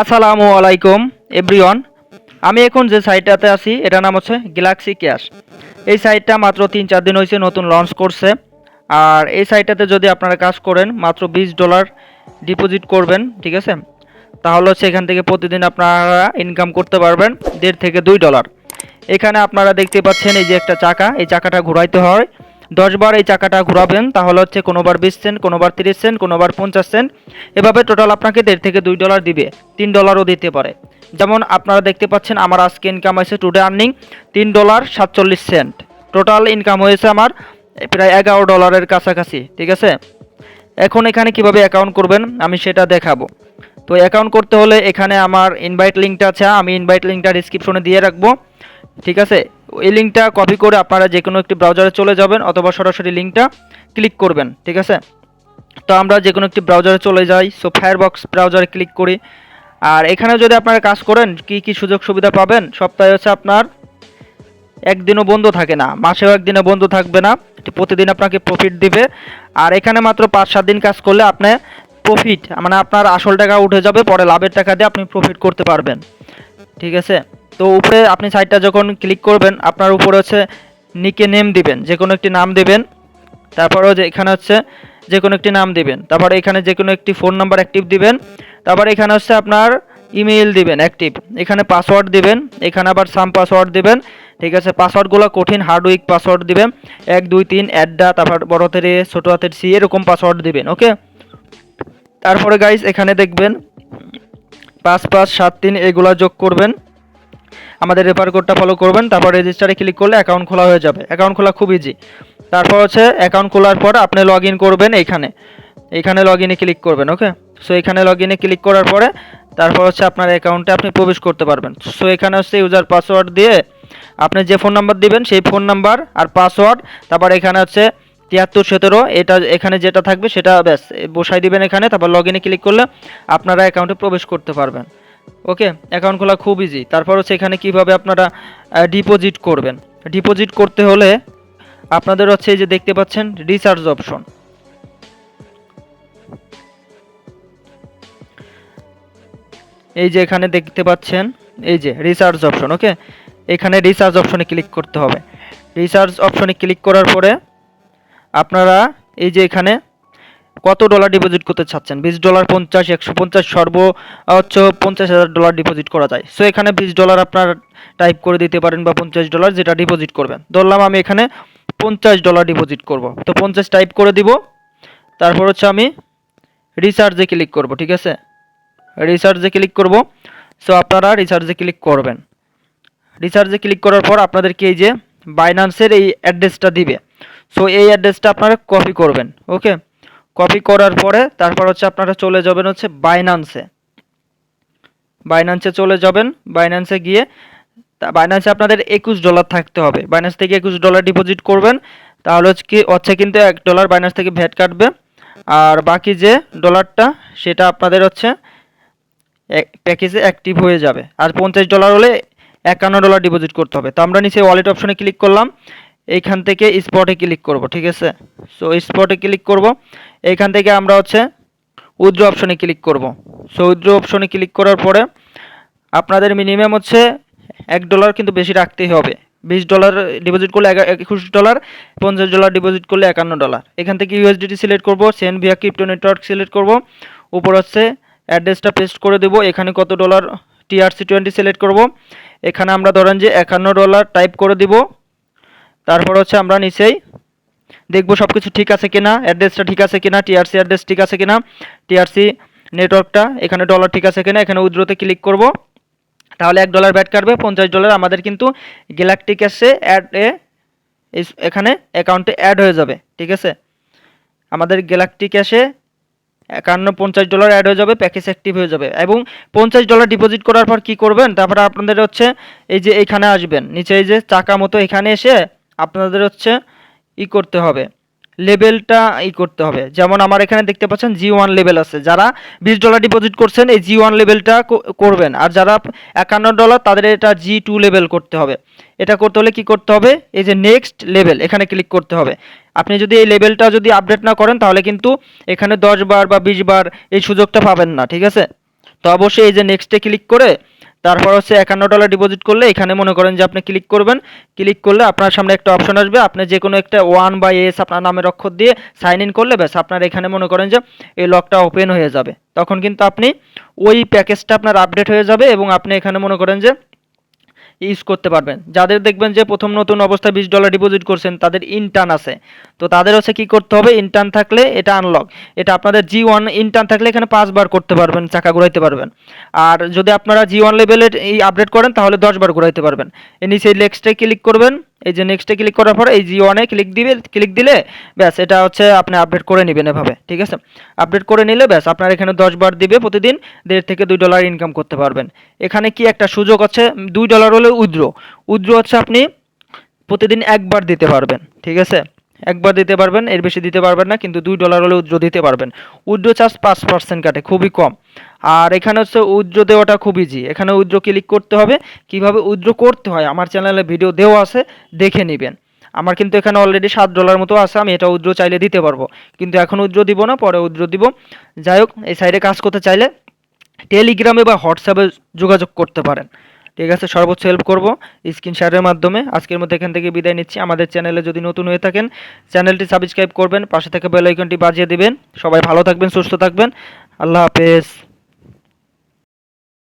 আসসালামু আলাইকুম, এভরিওয়ান। আমি এখন যে সাইটটাতে আছি, এটার নাম হচ্ছে গ্যালাক্সি ক্যাশ। এই সাইটটা মাত্র তিন চার দিন হয়েছে নতুন লঞ্চ করছে। আর এই সাইটটাতে যদি আপনারা কাজ করেন, মাত্র বিশ ডলার ডিপোজিট করবেন, ঠিক আছে? তাহলে হচ্ছে এখান থেকে প্রতিদিন আপনারা ইনকাম করতে পারবেন দেড় থেকে দুই ডলার। এখানে আপনারা দেখতে পাচ্ছেন এই যে একটা চাকা, এই চাকাটা ঘোরাইতে হয়। দশবার এই চাকাটা ঘোরাবেন, তাহলে হচ্ছে কোনোবার বিশ সেন্ট, কোনোবার তিরিশ সেন্ট, কোনোবার পঞ্চাশ সেন্ট। এভাবে টোটাল আপনাকে দেড় থেকে দুই ডলার দিবে, তিন ডলারও দিতে পারে। যেমন আপনারা দেখতে পাচ্ছেন আমার আজকে ইনকাম হয়েছে টুডে আর্নিং তিন ডলার সাতচল্লিশ সেন্ট। টোটাল ইনকাম হয়েছে আমার প্রায় এগারো ডলারের কাছাকাছি, ঠিক আছে? এখন এখানে কীভাবে অ্যাকাউন্ট করবেন, আমি সেটা দেখাবো। তো অ্যাকাউন্ট করতে হলে এখানে আমার ইনভাইট লিঙ্কটা আছে, আমি ইনভাইট লিঙ্কটা ডিসক্রিপশনে দিয়ে রাখব। ঠিক আছে? এই লিঙ্কটা কপি করে আপনারা যে কোনো একটি ব্রাউজারে চলে যাবেন অথবা সরাসরি লিঙ্কটা ক্লিক করবেন, ঠিক আছে? তো আমরা যে কোনো একটি ব্রাউজারে চলে যাই সো ফায়ারবক্স ব্রাউজারে ক্লিক করি। আর এখানে যদি আপনারা কাজ করেন, কি কি সুযোগ সুবিধা পাবেন? সপ্তাহে হচ্ছে আপনার একদিনও বন্ধ থাকে না, মাসেও একদিনও বন্ধ থাকবে না, প্রতিদিন আপনাকে প্রফিট দিবে। আর এখানে মাত্র পাঁচ সাত দিন কাজ করলে আপনি প্রফিট মানে আপনার আসল টাকা উঠে যাবে, পরে লাভের টাকা দিয়ে আপনি প্রফিট করতে পারবেন। ঠিক আছে? তো উপরে আপনি সাইটটা যখন ক্লিক করবেন, আপনার উপরে হচ্ছে নিকে নেম দিবেন যে কোনো একটি নাম দিবেন। তারপরেও যে এখানে হচ্ছে যে কোনো একটি নাম দিবেন। তারপরে এখানে যে কোনো একটি ফোন নাম্বার অ্যাক্টিভ দিবেন। তারপরে এখানে হচ্ছে আপনার ইমেইল দিবেন অ্যাক্টিভ এখানে পাসওয়ার্ড দিবেন, এখানে আবার সাম পাসওয়ার্ড দিবেন। ঠিক আছে? পাসওয়ার্ডগুলো কঠিন হার্ড উইক পাসওয়ার্ড দিবেন। এক, দুই, তিন অ্যাড্ডা তারপর বড় হাতের এ ছোটো হাতের সি এরকম পাসওয়ার্ড দিবেন ওকে তারপরে গাইস এখানে দেখবেন পাঁচ পাঁচ সাত তিন এগুলা যোগ করবেন। আমাদের রেফার কোডটা ফলো করবেন, তারপর রেজিস্টারে ক্লিক করলে অ্যাকাউন্ট খোলা হয়ে যাবে। অ্যাকাউন্ট খোলা খুব ইজি তারপর হচ্ছে অ্যাকাউন্ট খোলার পর আপনি লগ করবেন এইখানে এইখানে লগ ক্লিক করবেন ওকে সো এখানে লগ ক্লিক করার পরে তারপর হচ্ছে আপনার অ্যাকাউন্টে আপনি প্রবেশ করতে পারবেন। সো এখানে হচ্ছে ইউজার পাসওয়ার্ড দিয়ে আপনি যে ফোন নাম্বার দিবেন, সেই ফোন নাম্বার আর পাসওয়ার্ড তারপর এখানে হচ্ছে তিয়াত্তর, সতেরো, এটা এখানে যেটা থাকবে সেটা ব্যাস বসাই দিবেন এখানে, তারপর লগ ইনে ক্লিক করলে আপনারা অ্যাকাউন্টে প্রবেশ করতে পারবেন। ওকে অ্যাকাউন্ট খোলা খুব ইজি তারপর হচ্ছে এখানে কীভাবে আপনারা ডিপোজিট করবেন? ডিপোজিট করতে হলে আপনাদের হচ্ছে এই যে দেখতে পাচ্ছেন রিচার্জ অপশন এই যে এখানে দেখতে পাচ্ছেন, এই যে রিচার্জ অপশন ওকে এখানে রিচার্জ অপশনে ক্লিক করতে হবে। রিচার্জ অপশনে ক্লিক করার পরে আপনারা এই যে এখানে কত ডলার ডিপোজিট করতে চাচ্ছেন? বিশ ডলার পঞ্চাশ, একশো পঞ্চাশ সর্ব হচ্ছে পঞ্চাশ হাজার ডলার ডিপোজিট করা যায়। সো এখানে বিশ ডলার আপনার টাইপ করে দিতে পারেন বা পঞ্চাশ ডলার যেটা ডিপোজিট করবেন। ধরলাম আমি এখানে পঞ্চাশ ডলার ডিপোজিট করব। তো পঞ্চাশ টাইপ করে দিব। তারপর হচ্ছে আমি রিচার্জে ক্লিক করব, ঠিক আছে? রিচার্জে ক্লিক করব। সো আপনারা রিচার্জে ক্লিক করবেন। রিচার্জে ক্লিক করার পর আপনাদেরকে এই যে বাইন্যান্সের এই অ্যাড্রেসটা দিবে। সো এই অ্যাড্রেসটা আপনারা কপি করবেন ওকে কপি করার পরে তারপর হচ্ছে আপনারা চলে যাবেন হচ্ছে বাইন্যান্সে বাইন্যান্সে চলে যাবেন বাইন্যান্সে গিয়ে তা বাইন্যান্সে আপনাদের একুশ ডলার থাকতে হবে। বাইন্যান্স থেকে একুশ ডলার ডিপোজিট করবেন, তাহলে হচ্ছে কি, হচ্ছে কিন্তু এক ডলার বাইন্যান্স থেকে ভ্যাট কাটবে। আর বাকি যে ডলারটা সেটা আপনাদের হচ্ছে প্যাকেজে অ্যাক্টিভ হয়ে যাবে। আর পঞ্চাশ ডলার হলে একান্ন ডলার ডিপোজিট করতে হবে। তো আমরা নিচে ওয়ালেট অপশনে ক্লিক করলাম। এইখান থেকে স্পটে ক্লিক করব, ঠিক আছে? সো স্পটে ক্লিক করব। এইখান থেকে আমরা হচ্ছে উইথড্র অপশনে ক্লিক করব। সো উইথড্র অপশনে ক্লিক করার পরে আপনাদের মিনিমাম হচ্ছে এক ডলার কিন্তু বেশি রাখতেই হবে। বিশ ডলার ডিপোজিট করলে একুশ ডলার পঞ্চাশ ডলার ডিপোজিট করলে একান্ন ডলার এখান থেকে ইউএসডিটি সিলেক্ট করব send via crypto network select করব। উপর হচ্ছে অ্যাড্রেসটা পেস্ট করে দেবো, এখানে কত ডলার টিআরসি টোয়েন্টি সিলেক্ট করব। এখানে আমরা ধরেন যে একান্ন ডলার টাইপ করে দিব। তারপর হচ্ছে আমরা নিচেই দেখব সব কিছু ঠিক আছে কিনা অ্যাড্রেসটা ঠিক আছে কিনা টিআরসি অ্যাড্রেস ঠিক আছে কিনা টিআরসি নেটওয়ার্কটা এখানে ডলার ঠিক আছে কিনা, এখানে উইথড্রোতে ক্লিক করব। তাহলে এক ডলার ব্যাট কাটবে, পঞ্চাশ ডলার আমাদের কিন্তু গ্যালাকটিক ক্যাশে অ্যাড এ এখানে অ্যাকাউন্টে অ্যাড হয়ে যাবে, ঠিক আছে? আমাদের গ্যালাকটিক ক্যাশে একান্ন পঞ্চাশ ডলার অ্যাড হয়ে যাবে প্যাকেজ অ্যাক্টিভ হয়ে যাবে এবং পঞ্চাশ ডলার ডিপোজিট করার পর কি করবেন? তারপরে আপনাদের হচ্ছে এই যে এইখানে আসবেন, নিচে এই যে চাকা মতো এখানে এসে আপনাদের হচ্ছে ই করতে হবে লেভেলটা ই করতে হবে। যেমন আমার এখানে দেখতে পাচ্ছেন জি ওয়ান লেভেল আছে। যারা বিশ ডলার ডিপোজিট করছেন, এই জি ওয়ান লেভেলটা করবেন। আর যারা একান্ন ডলার তাদের এটা জি টু লেভেল করতে হবে। এটা করতে হলে কি করতে হবে? এই যে নেক্সট লেভেল এখানে ক্লিক করতে হবে। আপনি যদি এই লেভেলটা যদি আপডেট না করেন, তাহলে কিন্তু এখানে দশ বার বা বিশ বার এই সুযোগটা পাবেন না, ঠিক আছে? তো অবশ্যই এই যে নেক্সটে ক্লিক করে তারপর হচ্ছে একান্ন ডলার ডিপোজিট করলে এখানে মনে করেন যে আপনি ক্লিক করবেন। ক্লিক করলে আপনার সামনে একটা অপশন আসবে। আপনি যে কোনো একটা ওয়ান বা এস আপনার নামের অক্ষর দিয়ে সাইন ইন করলে ব্যাস আপনার এখানে মনে করেন যে এই লকটা ওপেন হয়ে যাবে। তখন কিন্তু আপনি ওই প্যাকেজটা আপনার আপডেট হয়ে যাবে এবং আপনি এখানে মনে করেন যে ইউজ করতে পারবেন। যাদের দেখবেন যে প্রথম নতুন অবস্থায় বিশ ডলার ডিপোজিট করছেন, তাদের ইনটার্ন আছে। তো তাদের হচ্ছে কি করতে হবে? ইন্টার্ন থাকলে এটা আনলক এটা আপনাদের জি ওয়ান ইনটার্ন থাকলে এখানে পাঁচবার করতে পারবেন, চাকা ঘুরাইতে পারবেন। আর যদি আপনারা জি ওয়ান লেভেলের এই আপডেট করেন, তাহলে দশবার ঘুরাইতে পারবেন। এ নিচে নেক্সটে ক্লিক করবেন। এই যে নেক্সটে ক্লিক করার পরে এই জি ওয়ানে ক্লিক দিবে ক্লিক দিলে, ব্যাস, এটা হচ্ছে আপনি আপডেট করে নেবেন এভাবে, ঠিক আছে? আপডেট করে নিলে, ব্যাস, আপনার এখানে দশ বার দিবে প্রতিদিন, দেড় থেকে দুই ডলার ইনকাম করতে পারবেন। এখানে কি একটা সুযোগ আছে? দুই ডলার হলে উদ্র উদ্র হচ্ছে আপনি প্রতিদিন একবার দিতে পারবেন, ঠিক আছে? একবার দিতে পারবেন, এর বেশি দিতে পারবেন না, কিন্তু দুই ডলার হলে উইথড্র দিতে পারবেন। উইথড্র চার্জ পাঁচ পার্সেন্ট কাটে, খুবই কম। আর এখানে হচ্ছে উইথড্র দেওয়াটা খুব ইজি এখানে উইথড্র ক্লিক করতে হবে। কীভাবে উইথড্র করতে হয়? আমার চ্যানেলে ভিডিও দেওয়া আছে, দেখে নেবেন। আমার কিন্তু এখানে অলরেডি সাত ডলার মতো আছে, আমি এটা উইথড্র চাইলে দিতে পারব। কিন্তু এখন উইথড্র দিব না, পরে উইথড্র দিব। যাই হোক, এই সাইডে কাজ করতে চাইলে টেলিগ্রামে বা হোয়াটসঅ্যাপে যোগাযোগ করতে পারেন। ঠিক আছে, সর্বোচ্চ হেল্প করব স্ক্রিন শেয়ারের মাধ্যমে। আজকের মধ্যে এখান থেকে বিদায় নিচ্ছি। আমাদের চ্যানেলে যদি নতুন হয়ে থাকেন চ্যানেলটি সাবস্ক্রাইব করবেন, পাশে থেকে বেলাইকনটি বাজিয়ে দিবেন। সবাই ভালো থাকবেন, সুস্থ থাকবেন। আল্লাহ হাফেজ।